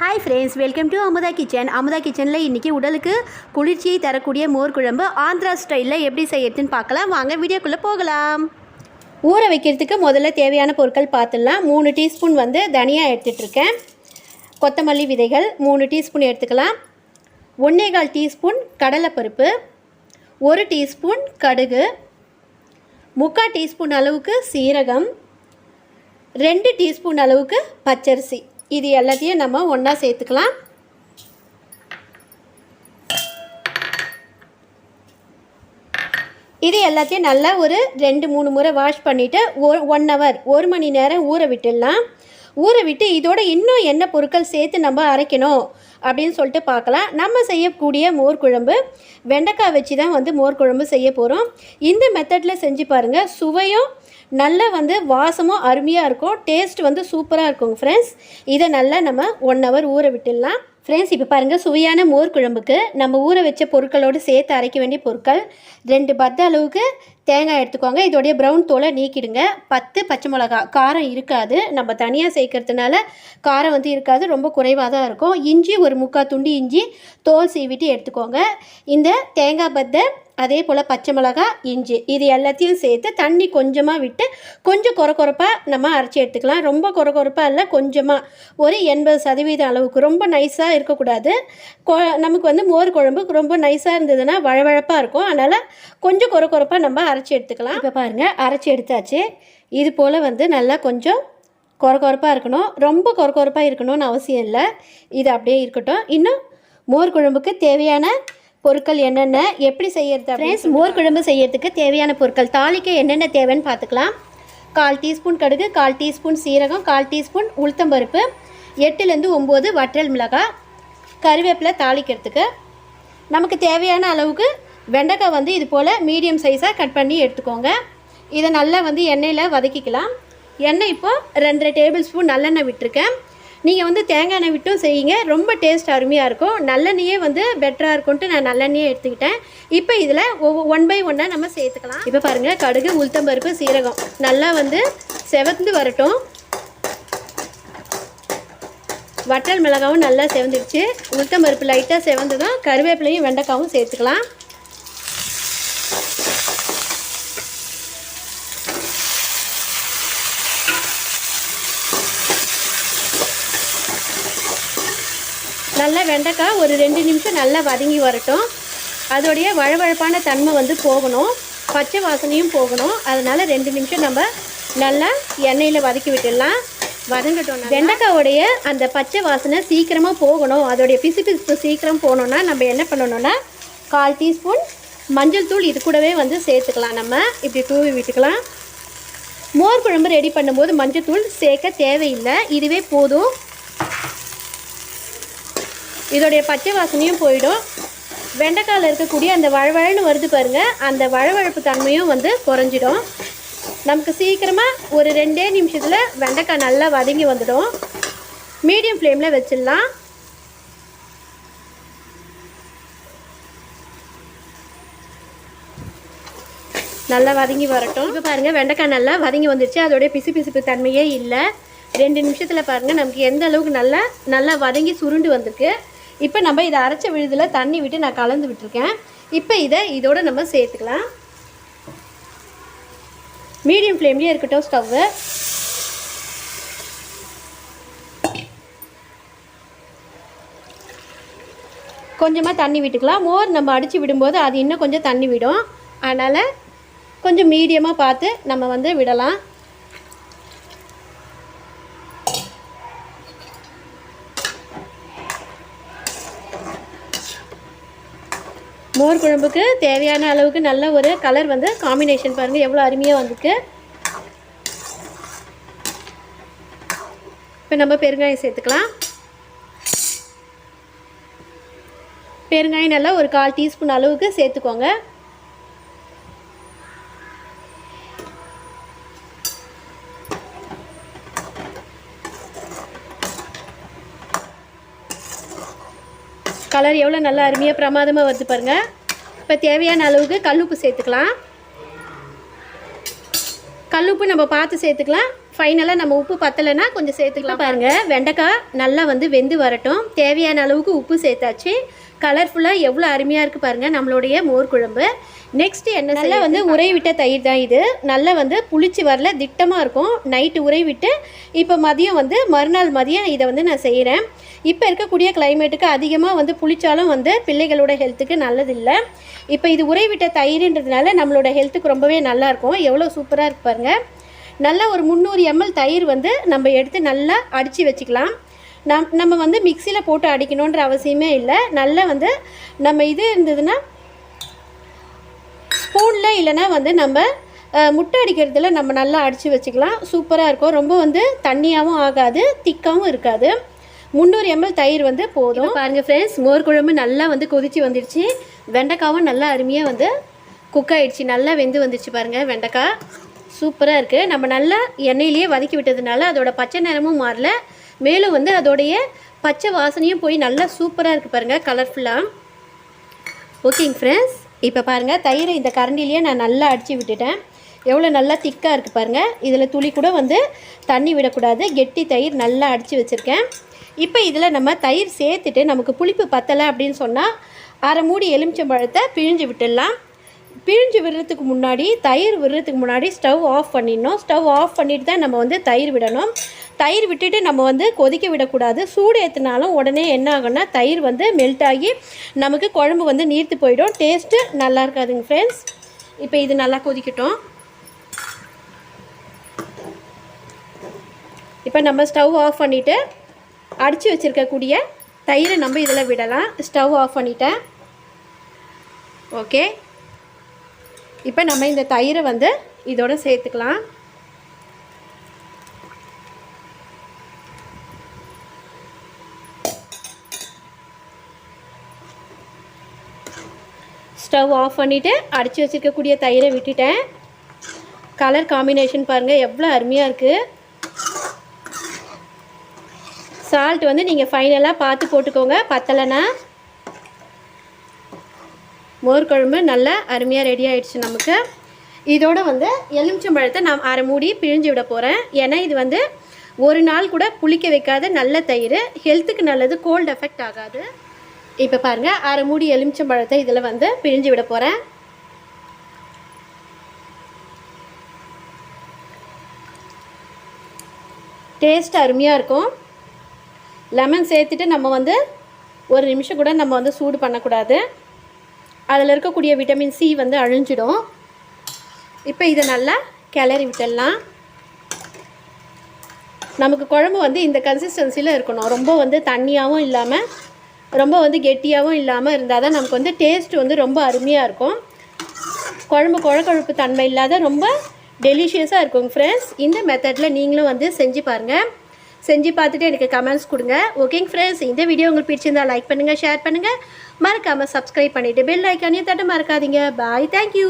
Hi friends welcome to Amudha kitchen Amudha கிச்சனில் இன்றைக்கி உடலுக்கு குளிர்ச்சியை தரக்கூடிய மோர் குழம்பு ஆந்திரா ஸ்டைலில் எப்படி செய்யறதுன்னு பார்க்கலாம். வாங்க வீடியோக்குள்ளே போகலாம். ஊற வைக்கிறதுக்கு முதல்ல தேவையான பொருட்கள் பார்த்துடலாம். மூணு டீஸ்பூன் வந்து தனியாக எடுத்துகிட்ருக்கேன் கொத்தமல்லி விதைகள் மூணு டீஸ்பூன் எடுத்துக்கலாம். ஒன்றே கால் டீஸ்பூன் கடலைப்பருப்பு ஒரு டீஸ்பூன் கடுகு முக்கால் டீஸ்பூன் அளவுக்கு சீரகம் ரெண்டு டீஸ்பூன் அளவுக்கு பச்சரிசி. இது எல்லாத்தையும் நம்ம ஒன்றா சேர்த்துக்கலாம். இது எல்லாத்தையும் நல்லா ஒரு ரெண்டு மூணு முறை வாஷ் பண்ணிவிட்டு ஒரு ஒன் ஹவர் ஒரு மணி நேரம் ஊற விட்டுடலாம். ஊற விட்டு இதோட இன்னும் என்ன பொருட்கள் சேர்த்து நம்ம அரைக்கணும் அப்படின்னு சொல்லிட்டு பார்க்கலாம். நம்ம செய்யக்கூடிய மோர் குழம்பு வெண்டைக்காய் வச்சு தான் வந்து மோர் குழம்பு செய்ய போகிறோம் இந்த மெத்தடில் செஞ்சு பாருங்கள் சுவையும் நல்லா வந்து வாசமும் அருமையாக இருக்கும். டேஸ்ட் வந்து சூப்பராக இருக்கும் ஃப்ரெண்ட்ஸ் இதை நல்லா நம்ம ஒன் ஹவர் ஊற விட்டுடலாம். ஃப்ரெண்ட்ஸ் இப்போ பாருங்கள் சுவையான மோர் குழம்புக்கு நம்ம ஊற வச்ச பொருட்களோடு சேர்த்து அரைக்க வேண்டிய பொருட்கள் ரெண்டு பத்த அளவுக்கு தேங்காய் எடுத்துக்கோங்க. இதோடைய ப்ரௌன் தோலை நீக்கிடுங்க. பத்து பச்சை மிளகா காரம் இருக்காது. நம்ம தனியாக சேர்க்கறதுனால காரம் வந்து இருக்காது. ரொம்ப குறைவாக தான் இருக்கும். இஞ்சி ஒரு முக்கால் துண்டு இஞ்சி தோல் சீவிட்டு எடுத்துக்கோங்க. இந்த தேங்காய் பத்தை அதே போல் பச்சை மிளகா இஞ்சி இது எல்லாத்தையும் சேர்த்து தண்ணி கொஞ்சமாக விட்டு கொஞ்சம் கொர கொரப்பாக நம்ம அரைச்சி எடுத்துக்கலாம். ரொம்ப கொர கொரப்பாக இல்லை கொஞ்சமாக ஒரு எண்பது சதவீதம் அளவுக்கு. ரொம்ப நைஸாக இருக்கக்கூடாது. கொ நமக்கு வந்து மோர் குழம்பு ரொம்ப நைஸாக இருந்ததுன்னா வழவழப்பாக இருக்கும். அதனால் கொஞ்சம் கொர கொரப்பாக நம்ம அரைச்சி எடுத்துக்கலாம். இப்போ பாருங்கள் அரைச்சி எடுத்தாச்சு. இது போல் வந்து நல்லா கொஞ்சம் கொர கொரப்பாக இருக்கணும். ரொம்ப கொர கொரப்பாக இருக்கணும்னு அவசியம் இல்லை. இது அப்படியே இருக்கட்டும். இன்னும் மோர் குழம்புக்கு தேவையான பொருட்கள் என்னென்ன எப்படி செய்யறது ஃப்ரெண்ட்ஸ் மோர் குழம்பு செய்யறதுக்கு தேவையான பொருட்கள் தாளிக்க என்னென்ன தேவைன்னு பார்த்துக்கலாம். கால் டீஸ்பூன் கடுகு கால் டீஸ்பூன் சீரகம் கால் டீஸ்பூன் உளுத்தம்பருப்பு எட்டுலேருந்து ஒம்பது வற்றல் மிளகாய். கருவேப்பிலை தாளிக்கிறதுக்கு. நமக்கு தேவையான அளவுக்கு வெண்டைக்காய் வந்து இது போல் மீடியம் சைஸாக கட் பண்ணி எடுத்துக்கோங்க. இதை நல்லா வந்து எண்ணெயில் வதக்கிக்கலாம். எண்ணெய் இப்போது ரெண்டரை டேபிள் ஸ்பூன் நல்லெண்ணெய் விட்டுருக்கேன். நீங்கள் வந்து தேங்காய் எண்ணெய் விட்டும் செய்யுங்க. ரொம்ப டேஸ்ட் அருமையாக இருக்கும். நல்லெண்ணெயே வந்து பெட்டராக இருக்கும்ட்டு நான் நல்லெண்ணெயே எடுத்துக்கிட்டேன். இப்போ இதில் ஒன் பை ஒன்னாக நம்ம சேர்த்துக்கலாம். இப்போ பாருங்கள் கடுகு உளுத்தம்பருப்பு சீரகம் நல்லா வந்து செவந்து வரட்டும். வட்டல் மிளகாவும் நல்லா செவந்துடுச்சு. உளுத்தம்பருப்பு லைட்டாக செவந்ததும் கருவேப்பிலையும் வெண்டைக்காவும் சேர்த்துக்கலாம். நல்லா வெண்டைக்காய் ஒரு ரெண்டு நிமிஷம் நல்லா வதங்கி வரட்டும். அதோடைய வழவழப்பான தன்மை வந்து போகணும். பச்சை வாசனையும் போகணும். அதனால் ரெண்டு நிமிஷம் நம்ம நல்லா எண்ணெயில் வதக்கி விட்டுடலாம். வதங்கட்டும் வெண்டைக்காயோடைய அந்த பச்சை வாசனை சீக்கிரமாக போகணும். அதோடைய பிசு பிசுப்பு சீக்கிரம் போகணுன்னா நம்ம என்ன பண்ணணும்னா கால் டீஸ்பூன் மஞ்சள் தூள் இது கூடவே வந்து சேர்த்துக்கலாம் நம்ம. இப்படி தூவி விட்டுக்கலாம். மோர் குழம்பு ரெடி பண்ணும்போது மஞ்சள் தூள் சேர்க்க தேவையில்லை. இதுவே போதும். இதோடைய பச்சை வாசனையும் போயிடும். வெண்டைக்காயில் இருக்கக்கூடிய அந்த வழவழன்னு வருது பாருங்கள் அந்த வழவழப்பு தன்மையும் வந்து குறைஞ்சிடும். நமக்கு சீக்கிரமாக ஒரு ரெண்டே நிமிஷத்தில் வெண்டைக்காய் நல்லா வதங்கி வந்துடும். மீடியம் ஃப்ளேமில் வச்சிடலாம். நல்லா வதங்கி வரட்டும். இப்போ பாருங்கள் வெண்டைக்காய் நல்லா வதங்கி வந்துருச்சு. அதோடைய பிசு பிசுப்பு தன்மையே இல்லை. ரெண்டு நிமிஷத்தில் பாருங்கள் நமக்கு எந்த அளவுக்கு நல்லா நல்லா வதங்கி சுருண்டு வந்திருக்கு. இப்போ நம்ம இதை அரைச்ச விழுதில் தண்ணி விட்டு நான் கலந்து விட்டுருக்கேன். இப்போ இதை இதோடு நம்ம சேர்த்துக்கலாம். மீடியம் ஃப்ளேம்லேயே இருக்கட்டும் ஸ்டவ்வு கொஞ்சமாக தண்ணி விட்டுக்கலாம். மோர் நம்ம அடித்து விடும்போது அது இன்னும் கொஞ்சம் தண்ணி விடும். அதனால் கொஞ்சம் மீடியமாக பார்த்து நம்ம வந்து விடலாம். மோர் குழம்புக்கு தேவையான அளவுக்கு நல்ல ஒரு கலர் வந்து காம்பினேஷன் பாருங்கள் எவ்வளோ அருமையாக வந்துருக்கு. இப்போ நம்ம பெருங்காயம் சேர்த்துக்கலாம். பெருங்காயம் நல்லா ஒரு கால் டீஸ்பூன் அளவுக்கு சேர்த்துக்கோங்க. கலர் எவ்வளோ நல்லா அருமையாக பிரமாதமாக வருது பாருங்கள் இப்போ தேவையான அளவுக்கு கல்லுப்பு சேர்த்துக்கலாம். கல்லுப்பு நம்ம பார்த்து சேர்த்துக்கலாம். ஃபைனலாக நம்ம உப்பு பத்தலைன்னா கொஞ்சம் சேர்த்துக்கலாம். பாருங்கள் வெண்டைக்காய் நல்லா வந்து வெந்து வரட்டும். தேவையான அளவுக்கு உப்பு சேர்த்தாச்சு. கலர்ஃபுல்லாக எவ்வளோ அருமையாக இருக்குது பாருங்கள் நம்மளுடைய மோர் குழம்பு. நெக்ஸ்ட் என்ன நல்லா வந்து உரை விட்ட தயிர் தான் இது. நல்லா வந்து புளிச்சு வரல திட்டமாக இருக்கும். நைட்டு உரை விட்டு இப்போ மதியம் வந்து மறுநாள் மதியம் இதை வந்து நான் செய்கிறேன் இப்போ இருக்கக்கூடிய கிளைமேட்டுக்கு அதிகமாக வந்து புளிச்சாலும் வந்து பிள்ளைகளோட ஹெல்த்துக்கு நல்லதில்லை. இப்போ இது உரை விட்ட தயிர்ன்றதுனால நம்மளோட ஹெல்த்துக்கு ரொம்பவே நல்லாயிருக்கும் எவ்வளோ சூப்பராக இருக்கு பாருங்கள் நல்லா ஒரு முந்நூறு எம்எல் தயிர் வந்து நம்ம எடுத்து நல்லா அடித்து வச்சுக்கலாம். நம் நம்ம வந்து மிக்சியில் போட்டு அடிக்கணுன்ற அவசியமே இல்லை. நல்லா வந்து நம்ம இது இருந்ததுன்னா ஸ்பூனில் இல்லைன்னா வந்து நம்ம முட்டை அடிக்கிறதுல நம்ம நல்லா அடித்து வச்சுக்கலாம். சூப்பராக இருக்கும். ரொம்ப வந்து தண்ணியாகவும் ஆகாது திக்காகவும் இருக்காது. முந்நூறு எம்எல் தயிர் வந்து போதும். பாருங்கள் ஃப்ரெண்ட்ஸ் மோர் குழம்பு நல்லா வந்து கொதித்து வந்துடுச்சு வெண்டைக்காவும் நல்லா அருமையாக வந்து குக் ஆகிடுச்சி நல்லா வெந்து வந்துடுச்சு பாருங்கள் வெண்டைக்காய் சூப்பராக இருக்குது நம்ம நல்லா எண்ணெயிலேயே வதக்கி விட்டதுனால அதோட பச்சை நிறமும் மாறல. மேலும் வந்து அதோடைய பச்சை வாசனையும் போய் நல்லா சூப்பராக இருக்குது பாருங்கள் கலர்ஃபுல்லாக ஓகேங்க ஃப்ரெண்ட்ஸ் இப்போ பாருங்கள் தயிரை இந்த கரண்டிலேயே நான் நல்லா அடித்து விட்டுட்டேன். எவ்வளோ நல்லா திக்காக இருக்குது பாருங்கள் இதில் துளி கூட வந்து தண்ணி விடக்கூடாது. கெட்டி தயிர் நல்லா அடித்து வச்சுருக்கேன். இப்போ இதில் நம்ம தயிர் சேர்த்துட்டு நமக்கு புளிப்பு பத்தலை அப்படின்னு சொன்னால் அரை மூடி எலுமிச்சம்பழத்தை பிழிஞ்சு விட்டுடலாம். பிழிஞ்சு விடுறதுக்கு முன்னாடி தயிர் விடுறதுக்கு முன்னாடி ஸ்டவ் ஆஃப் பண்ணிடணும். ஸ்டவ் ஆஃப் பண்ணிட்டு தான் நம்ம வந்து தயிர் விடணும். தயிர் விட்டுட்டு நம்ம வந்து கொதிக்க விடக்கூடாது. சூடு ஏற்றினாலும் உடனே என்ன ஆகும்னா தயிர் வந்து மெல்ட் ஆகி நமக்கு குழம்பு வந்து நீர்த்து போயிடும். டேஸ்ட்டு நல்லா இருக்காதுங்க ஃப்ரெண்ட்ஸ் இப்போ இது நல்லா கொதிக்கட்டும். இப்போ நம்ம ஸ்டவ் ஆஃப் பண்ணிவிட்டு அடித்து வச்சுருக்கக்கூடிய தயிரை நம்ம இதில் விடலாம். ஸ்டவ் ஆஃப் பண்ணிட்டேன். ஓகே இப்போ நம்ம இந்த தயிரை வந்து இதோட சேர்த்துக்கலாம். ஸ்டவ் ஆஃப் பண்ணிவிட்டு அடித்து வச்சுருக்கக்கூடிய தயிரை விட்டுட்டேன். கலர் காம்பினேஷன் பாருங்கள் எவ்வளோ அருமையாக இருக்குது சால்ட் வந்து நீங்கள் ஃபைனலாக பார்த்து போட்டுக்கோங்க பத்தலைன்னா. மோர் குழம்பு நல்லா அருமையாக ரெடி ஆகிடுச்சு நமக்கு. இதோட வந்து எலுமிச்சம்பழத்தை நான் அரை மூடி பிழிஞ்சு விட போகிறேன் ஏன்னா இது வந்து ஒரு நாள் கூட புளிக்க வைக்காத நல்ல தயிர். ஹெல்த்துக்கு நல்லது கோல்டு எஃபெக்ட் ஆகாது. இப்போ பாருங்கள் அரை மூடி எலுமிச்சம்பழத்தை இதில் வந்து பிழிஞ்சு விட போகிறேன் டேஸ்ட் அருமையாக இருக்கும். லெமன் சேர்த்துட்டு நம்ம வந்து ஒரு நிமிஷம் கூட நம்ம வந்து சூடு பண்ணக்கூடாது. அதில் இருக்கக்கூடிய விட்டமின் சி வந்து அழிஞ்சிடும். இப்போ இதை நல்லா கிளறி விட்டுடலாம். நமக்கு குழம்பு வந்து இந்த கன்சிஸ்டன்சியில் இருக்கணும். ரொம்ப வந்து தண்ணியாகவும் இல்லாமல் ரொம்ப வந்து கெட்டியாகவும் இல்லாமல் இருந்தால் தான் நமக்கு வந்து டேஸ்ட் வந்து ரொம்ப அருமையாக இருக்கும். குழம்பு குழக்கொழுப்பு தன்மை இல்லாத ரொம்ப டெலிஷியஸாக இருக்கும் ஃப்ரெண்ட்ஸ் இந்த மெத்தடில் நீங்களும் வந்து செஞ்சு பாருங்கள் செஞ்சு பார்த்துட்டு எனக்கு கமெண்ட்ஸ் கொடுங்க. ஓகேங்க ஃப்ரெண்ட்ஸ் இந்த வீடியோ உங்களுக்கு பிடிச்சிருந்தா லைக் பண்ணுங்கள் ஷேர் பண்ணுங்கள் மறக்காமல் சப்ஸ்கிரைப் பண்ணிவிட்டு பெல் ஐக்கானையும் தட்ட மறக்காதீங்க. Bye thank you